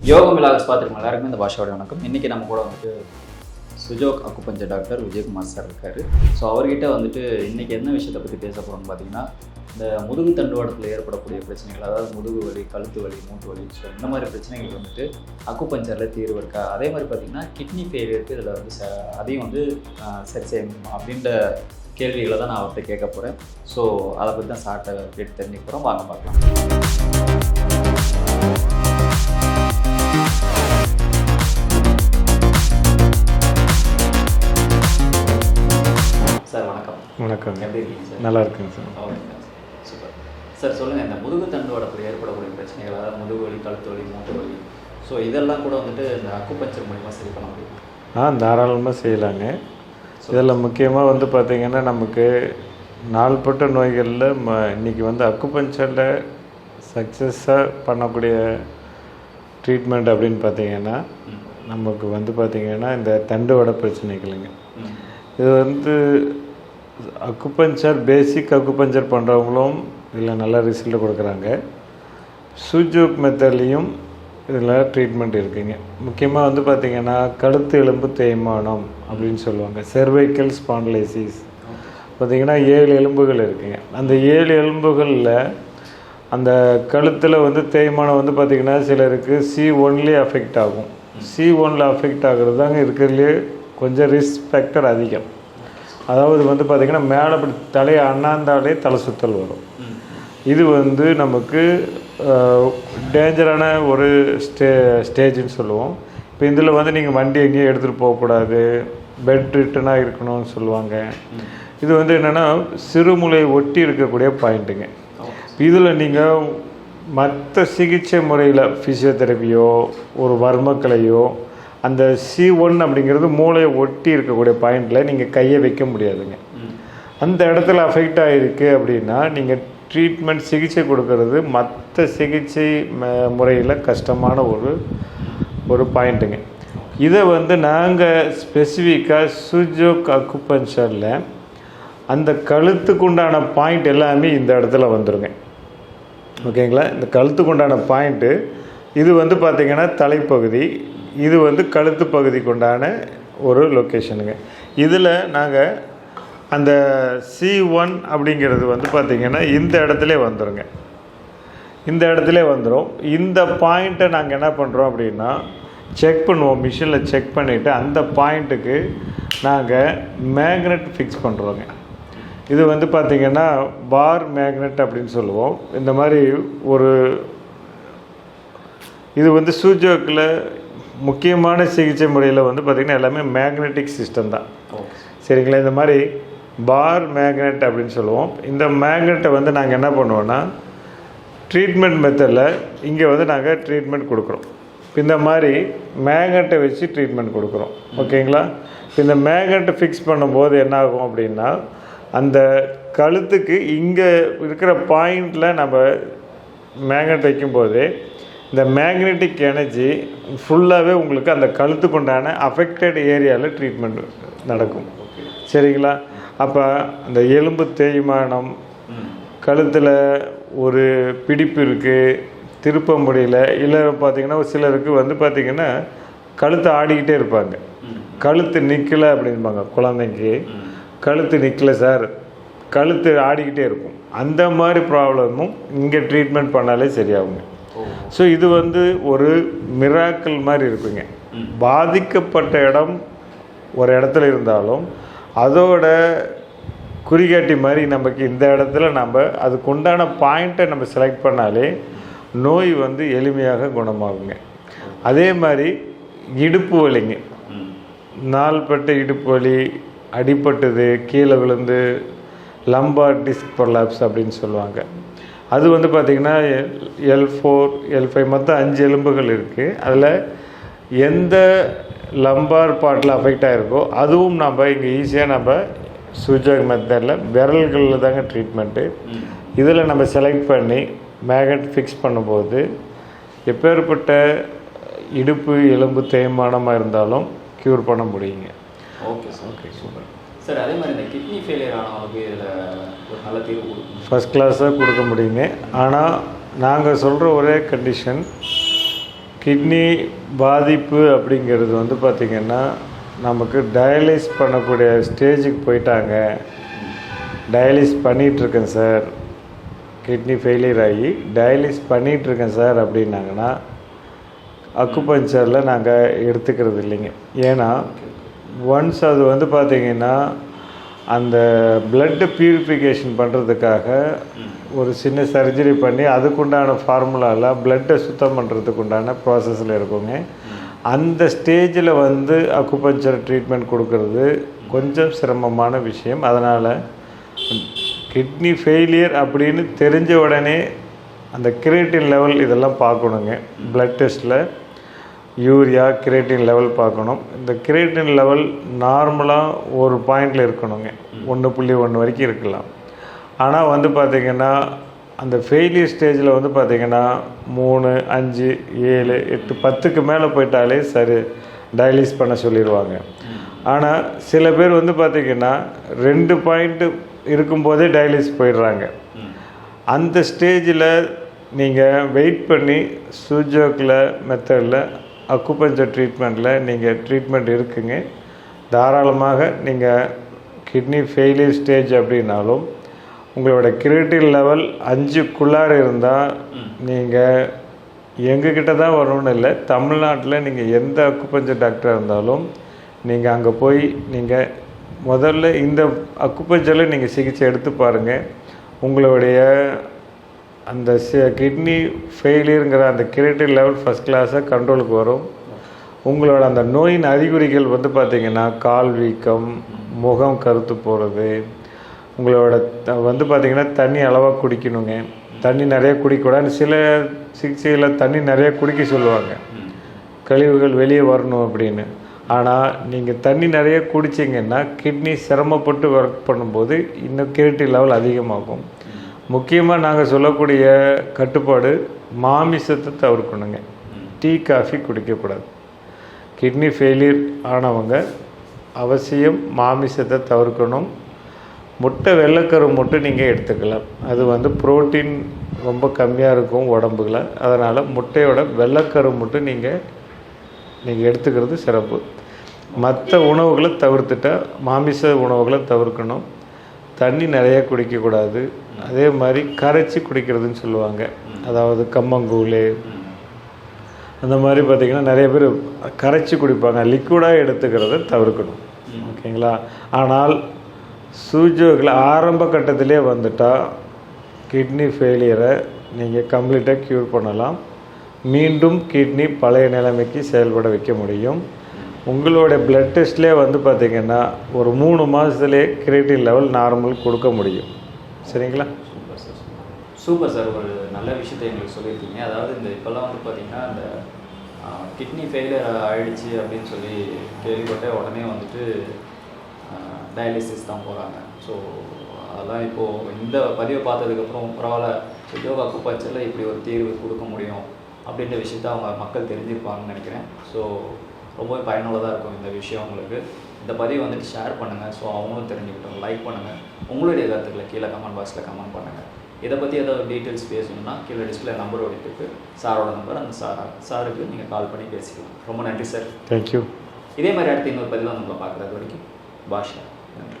யோகம் விலாகஸ் பார்த்துருக்கோம் எல்லாருக்குமே இந்த பாஷாவோட வணக்கம். இன்றைக்கி நம்ம கூட வந்துட்டு Sujok acupuncture doctor Vijayakumar sir இருக்கார். ஸோ அவர்கிட்ட வந்துட்டு இன்றைக்கி என்ன விஷயத்தை பற்றி பேச போகிறோம்னு பார்த்தீங்கன்னா இந்த முதுகு தண்டுவாடத்தில் ஏற்படக்கூடிய பிரச்சனைகள் அதாவது முதுகு வலி கழுத்து வலி மூட்டு வலி ஸோ இந்த மாதிரி பிரச்சனைகள் வந்துட்டு அக்குப்பஞ்சரில் தீர்வு இருக்கா? அதே மாதிரி பார்த்தீங்கன்னா கிட்னி ஃபெயிலியருக்கு இதில் வந்து ச அதையும் வந்து சரி செய்ய முடியுமா அப்படின்ற கேள்விகளை தான் நான் அவர்கிட்ட கேட்க போகிறேன் ஸோ அதை பற்றி தான் சார்ட்டை கேட்டு தெரிஞ்சுக்கிறோம் வாங்க பார்க்கலாம். வணக்கம். நல்லா இருக்குங்க சார். சூப்பர். சார் சொல்லுங்கள் இந்த முதுகு தண்டுவடத்தில் ஏற்படக்கூடிய பிரச்சனைகள் அதாவது முதுகு வலி கழுத்து வலி மூட்டு வலி ஸோ இதெல்லாம் கூட வந்துட்டு இந்த அக்குபஞ்சர் மூலிமா சரி பண்ண முடியும்? ஆ தாராளமாக செய்யலாங்க. இதில் முக்கியமாக வந்து பார்த்திங்கன்னா நமக்கு நாள்பட்ட நோய்களில் ம இன்றைக்கி வந்து அக்குபஞ்சரில் சக்ஸஸாக பண்ணக்கூடிய ட்ரீட்மெண்ட் அப்படின்னு பார்த்தீங்கன்னா நமக்கு வந்து பார்த்திங்கன்னா இந்த தண்டுவட பிரச்சனைகளுங்க. இது வந்து அக்குபஞ்சர் பேசிக் அக்குபஞ்சர் பண்ணுறவங்களும் இதில் நல்ல ரிசல்ட் கொடுக்குறாங்க. சுஜூக் மெத்தட்லேயும் இதில் ட்ரீட்மெண்ட் இருக்குங்க. முக்கியமாக வந்து பார்த்திங்கன்னா கழுத்து எலும்பு தேய்மானம் அப்படின்னு சொல்லுவாங்க. செர்வைக்கல் ஸ்பாண்டலைசிஸ் பார்த்திங்கன்னா ஏழு எலும்புகள் இருக்குங்க. அந்த ஏழு எலும்புகளில் அந்த கழுத்தில் வந்து தேய்மானம் வந்து பார்த்திங்கன்னா சிலருக்கு சி ஒன்லேயே அஃபெக்ட் ஆகும். சி ஒன்ல அஃபெக்ட் ஆகிறது தாங்க இருக்கிறதுலே கொஞ்சம் ரிஸ்க் ஃபேக்டர் அதிகம். அதாவது வந்து பார்த்திங்கன்னா மேலே அப்படி தலையை அண்ணாந்தாலே தலை சுத்தல் வரும். இது வந்து நமக்கு டேஞ்சரான ஒரு ஸ்டே ஸ்டேஜ்னு சொல்லுவோம். இப்போ இதில் வந்து நீங்கள் வண்டி எங்கேயும் எடுத்துகிட்டு போகக்கூடாது. பெட் ரிட்டனாக இருக்கணும்னு சொல்லுவாங்க. இது வந்து என்னென்னா சிறுமுலை ஒட்டி இருக்கக்கூடிய பாயிண்ட்டுங்க இதில் நீங்கள் மற்ற சிகிச்சை முறையில் ஃபிசியோதெரபியோ ஒரு வர்மக்கலையோ அந்த சி ஒன் அப்படிங்கிறது மூளையை ஒட்டி இருக்கக்கூடிய பாயிண்டில் நீங்கள் கையை வைக்க முடியாதுங்க. அந்த இடத்துல அஃபெக்ட் ஆகிருக்கு அப்படின்னா நீங்கள் ட்ரீட்மெண்ட் சிகிச்சை கொடுக்கறது மற்ற சிகிச்சை முறையில் கஷ்டமான ஒரு ஒரு பாயிண்ட்டுங்க. இதை வந்து நாங்கள் ஸ்பெசிஃபிக்காக சுஜோக் அக்குபஞ்சரில் அந்த கழுத்துக்கு உண்டான பாயிண்ட் எல்லாமே இந்த இடத்துல வந்துருங்க. ஓகேங்களா? இந்த கழுத்துக்கு உண்டான பாயிண்ட்டு இது வந்து பார்த்திங்கன்னா தலைப்பகுதி இது வந்து கழுத்து பகுதிக்கு உண்டான ஒரு லொக்கேஷனுங்க இதில் நாங்கள் அந்த சி ஒன் அப்படிங்கிறது வந்து பார்த்திங்கன்னா இந்த இடத்துல வந்துருங்க. இந்த இடத்துல வந்துடும் இந்த பாயிண்ட்டை நாங்கள் என்ன பண்ணுறோம் அப்படின்னா செக் பண்ணுவோம். மிஷினில் செக் பண்ணிவிட்டு அந்த பாயிண்ட்டுக்கு நாங்கள் மேக்னெட் ஃபிக்ஸ் பண்ணுறோங்க இது வந்து பார்த்திங்கன்னா பார் மேக்னெட் அப்படின்னு சொல்லுவோம். இந்த மாதிரி ஒரு இது வந்து சூஜோக்கில் முக்கியமான சிகிச்சை முறையில் வந்து பார்த்திங்கன்னா எல்லாமே மேக்னெட்டிக் சிஸ்டம் தான். சரிங்களா? இந்த மாதிரி பார் மேக்னெட் அப்படின்னு சொல்லுவோம். இந்த மேக்னெட்டை வந்து நாங்கள் என்ன பண்ணுவோன்னா ட்ரீட்மெண்ட் மெத்தடில் இங்கே வந்து நாங்கள் ட்ரீட்மெண்ட் கொடுக்குறோம். இந்த மாதிரி மேக்னெட்டை வச்சு ட்ரீட்மெண்ட் கொடுக்குறோம். ஓகேங்களா? இந்த மேக்னெட்டை ஃபிக்ஸ் பண்ணும்போது என்ன ஆகும் அப்படின்னா அந்த கழுத்துக்கு இங்கே இருக்கிற பாயிண்டில் நம்ம மேக்னெட் வைக்கும்போது இந்த மேக்னெட்டிக் எனர்ஜி ஃபுல்லாகவே உங்களுக்கு அந்த கழுத்துக்குண்டான அஃபெக்டட் ஏரியாவில் ட்ரீட்மெண்ட் நடக்கும். சரிங்களா? அப்போ அந்த எலும்பு தேய்மானம் கழுத்தில் ஒரு பிடிப்பு இருக்குது திருப்ப முடியல இல்லை பார்த்தீங்கன்னா ஒரு சிலருக்கு வந்து பார்த்திங்கன்னா கழுத்து ஆடிக்கிட்டே இருப்பாங்க. கழுத்து நிற்கலை அப்படின்பாங்க குழந்தைக்கு. கழுத்து நிற்கலை சார். கழுத்து ஆடிக்கிட்டே இருக்கும். அந்த மாதிரி ப்ராப்ளமும் இங்கே ட்ரீட்மெண்ட் பண்ணாலே சரியாகுங்க. ஸோ இது வந்து ஒரு மிராக்கள் மாதிரி இருக்குங்க. பாதிக்கப்பட்ட இடம் ஒரு இடத்துல இருந்தாலும் அதோட குறிகாட்டி மாதிரி நமக்கு இந்த இடத்துல நம்ம அதுக்கு உண்டான பாயிண்ட்டை நம்ம செலக்ட் பண்ணாலே நோய் வந்து எளிமையாக குணமாகுங்க. அதே மாதிரி இடுப்பு வலிங்க. நாள்பட்ட இடுப்பு வலி அடிப்பட்டது கீழே விழுந்து லம்பா டிஸ்க் பொலாப்ஸ் அப்படின்னு சொல்லுவாங்க. அது வந்து பார்த்திங்கன்னா எல் ஃபோர் எல் ஃபைவ் மொத்தம் அஞ்சு எலும்புகள் இருக்குது அதில் எந்த லம்பார் பாட்டில் அஃபெக்ட் ஆகிருக்கோ அதுவும் நம்ம இங்கே ஈஸியாக நம்ம சுஜாக் மெத்தடில் விரல்களில் தாங்க ட்ரீட்மெண்ட்டு இதில் நம்ம செலக்ட் பண்ணி மேகட் ஃபிக்ஸ் பண்ணும்போது எப்பேற்பட்ட இடுப்பு எலும்பு தேய்மானமாக இருந்தாலும் க்யூர் பண்ண முடியுங்க. Okay sir okay super sir அதே மாதிரி இந்த கிட்னி ஃபெயிலியர் ஆனவங்களுக்கு இதில் ஒரு நல்ல தீர்வு கொடுக்கும் ஃபஸ்ட் கிளாஸாக கொடுக்க முடியுங்க ஆனால் நாங்கள் சொல்கிற ஒரே கண்டிஷன் கிட்னி பாதிப்பு அப்படிங்கிறது வந்து பார்த்திங்கன்னா நமக்கு டயாலிஸ் பண்ணக்கூடிய ஸ்டேஜுக்கு போயிட்டாங்க. டயாலிஸ் பண்ணிகிட்ருக்கேன் சார் கிட்னி ஃபெயிலியர் ஆகி டயாலிஸ் பண்ணிகிட்ருக்கேன் சார் அப்படின்னாங்கன்னா அக்குபஞ்சரில் நாங்கள் எடுத்துக்கிறது இல்லைங்க. ஏன்னா ஒன்ஸ் அது வந்து பார்த்திங்கன்னா அந்த பிளட்டு பியூரிஃபிகேஷன் பண்ணுறதுக்காக ஒரு சின்ன சர்ஜரி பண்ணி அதுக்குண்டான ஃபார்முலாவில் பிளட்டை சுத்தம் பண்ணுறதுக்கு உண்டான ப்ராசஸில் இருக்குங்க. அந்த ஸ்டேஜில் வந்து அக்குபஞ்சர் ட்ரீட்மெண்ட் கொடுக்கறது கொஞ்சம் சிரமமான விஷயம். அதனால் கிட்னி ஃபெயிலியர் அப்படின்னு தெரிஞ்ச உடனே அந்த கிரியேட்டின் லெவல் இதெல்லாம் பார்க்கணுங்க. பிளட் டெஸ்ட்டில் யூரியா கிரேட்டின் லெவல் பார்க்கணும். இந்த கிரேட்டின் லெவல் நார்மலாக ஒரு பாயிண்டில் இருக்கணுங்க. ஒன்று புள்ளி ஒன்று வரைக்கும் இருக்கலாம். ஆனால் வந்து பார்த்திங்கன்னா அந்த ஃபெயிலியர் ஸ்டேஜில் வந்து பார்த்திங்கன்னா மூணு அஞ்சு ஏழு எட்டு பத்துக்கு மேலே போயிட்டாலே சரி டயலிஸ் பண்ண சொல்லிடுவாங்க ஆனால் சில பேர் வந்து பார்த்திங்கன்னா ரெண்டு பாயிண்ட்டு இருக்கும்போதே டயலிஸ் போயிடுறாங்க. அந்த ஸ்டேஜில் நீங்கள் வெயிட் பண்ணி சூஜோக்கில் மெத்தடில் அக்குப்பஞ்சர் ட்ரீட்மெண்ட்டில் நீங்கள் ட்ரீட்மெண்ட் இருக்குங்க. தாராளமாக நீங்கள் கிட்னி ஃபெயிலியர் ஸ்டேஜ் அப்படின்னாலும் உங்களோட கிரியேட்டிவ் லெவல் அஞ்சுக்குள்ளார இருந்தால் நீங்கள் எங்ககிட்ட தான் வரணும்னு இல்லை தமிழ்நாட்டில் நீங்கள் எந்த அக்குப்பஞ்சர் டாக்டராக இருந்தாலும் நீங்கள் அங்கே போய் நீங்கள் முதல்ல இந்த அக்குப்பஞ்சரில் நீங்கள் சிகிச்சை எடுத்து பாருங்கள் உங்களுடைய அந்த கிட்னி ஃபெயிலியருங்கிற அந்த கிரியேட்டிவ் லெவல் ஃபஸ்ட் கிளாஸாக கண்ட்ரோலுக்கு வரும். உங்களோட அந்த நோயின் அறிகுறிகள் வந்து பார்த்திங்கன்னா கால் வீக்கம் முகம் கருத்து போகிறது உங்களோட த- வந்து பார்த்திங்கன்னா தண்ணி அளவாக குடிக்கணுங்க. தண்ணி நிறைய குடிக்கக்கூடாது சில சிகிச்சையில் தண்ணி நிறைய குடிக்க சொல்லுவாங்க. கழிவுகள் வெளியே வரணும் அப்படின்னு. ஆனால் நீங்கள் தண்ணி நிறைய குடிச்சிங்கன்னா கிட்னி சிரமப்பட்டு ஒர்க் பண்ணும்போது இன்னும் கிரிட்டிவ் லெவல் அதிகமாகும். முக்கியமாக நாங்கள் சொல்லக்கூடிய கட்டுப்பாடு மாமிசத்தை தவிர்க்கணுங்க. டீ காஃபி குடிக்கக்கூடாது. கிட்னி ஃபெயிலியர் ஆனவங்க அவசியம் மாமிசத்தை தவிர்க்கணும். முட்டை வெள்ளைக்கரு மட்டும் நீங்கள் எடுத்துக்கலாம். அது வந்து புரோட்டீன் ரொம்ப கம்மியாக இருக்கும் உடம்புல. அதனால் முட்டையோட வெள்ளைக்கரு மட்டும் நீங்கள் நீங்கள் எடுத்துக்கிறது சிறப்பு. மற்ற உணவுகளை தவிர்த்துட்டா மாமிச உணவுகளை தவிர்க்கணும். தண்ணி நிறைய குடிக்கக்கூடாது. அதே மாதிரி கரைச்சி குடிக்கிறதுன்னு சொல்லுவாங்க. அதாவது கம்மங்கூழ். அந்த மாதிரி பார்த்திங்கன்னா நிறைய பேர் கரைச்சி குடிப்பாங்க. லிக்விடாக எடுத்துக்கிறத தவிர்க்கணும். ஓகேங்களா? ஆனால் சூஜோக்கில் ஆரம்ப கட்டத்திலே வந்துட்டால் கிட்னி ஃபெயிலியரை நீங்கள் கம்ப்ளீட்டாக க்யூர் பண்ணலாம். மீண்டும் கிட்னி பழைய நிலைமைக்கு செயல்பட வைக்க முடியும். உங்களோட பிளட் டெஸ்ட்லேயே வந்து பார்த்திங்கன்னா ஒரு மூணு மாதத்துலேயே கிரியேட்டின் லெவல் நார்மல் கொடுக்க முடியும். சரிங்களா? Super sir super. சார் ஒரு நல்ல விஷயத்தை எங்களுக்கு சொல்லியிருக்கீங்க. அதாவது இந்த இப்போல்லாம் வந்து பார்த்திங்கன்னா இந்த கிட்னி ஃபெயிலியர் ஆயிடுச்சு அப்படின்னு சொல்லி கேள்விப்பட்ட உடனே வந்துட்டு டயாலிசிஸ் தான் போகிறாங்க ஸோ அதெல்லாம் இப்போது இந்த பதிவை பார்த்ததுக்கப்புறம் பரவாயில்ல யோகா குப்பாச்சரில் இப்படி ஒரு தீர்வு கொடுக்க முடியும் அப்படின்ற விஷயத்த அவங்க மக்கள் தெரிஞ்சிருப்பாங்கன்னு நினைக்கிறேன். ஸோ ரொம்பவே பயனுள்ளதாக இருக்கும் இந்த விஷயம் உங்களுக்கு. இந்த பதிவை வந்துட்டு ஷேர் பண்ணுங்கள் ஸோ அவங்களும் தெரிஞ்சுக்கிட்டோம் லைக் பண்ணுங்கள் உங்களுடைய கருத்துக்களை கீழே கமெண்ட் பாக்ஸில் கமெண்ட் பண்ணுங்கள் இதை பற்றி ஏதாவது டீட்டெயில்ஸ் பேசணும்னா கீழே டிஸ்பிளே நம்பர் ஓடிட்டுருக்கு சாரோட நம்பர் அந்த சார் சாருக்கு நீங்கள் கால் பண்ணி பேசிக்கலாம். ரொம்ப நன்றி சார் தேங்க்யூ இதே மாதிரி அடுத்து இன்னொரு பதிவாக நம்மளை பார்க்குறது வரைக்கும் பாஷா. நன்றி.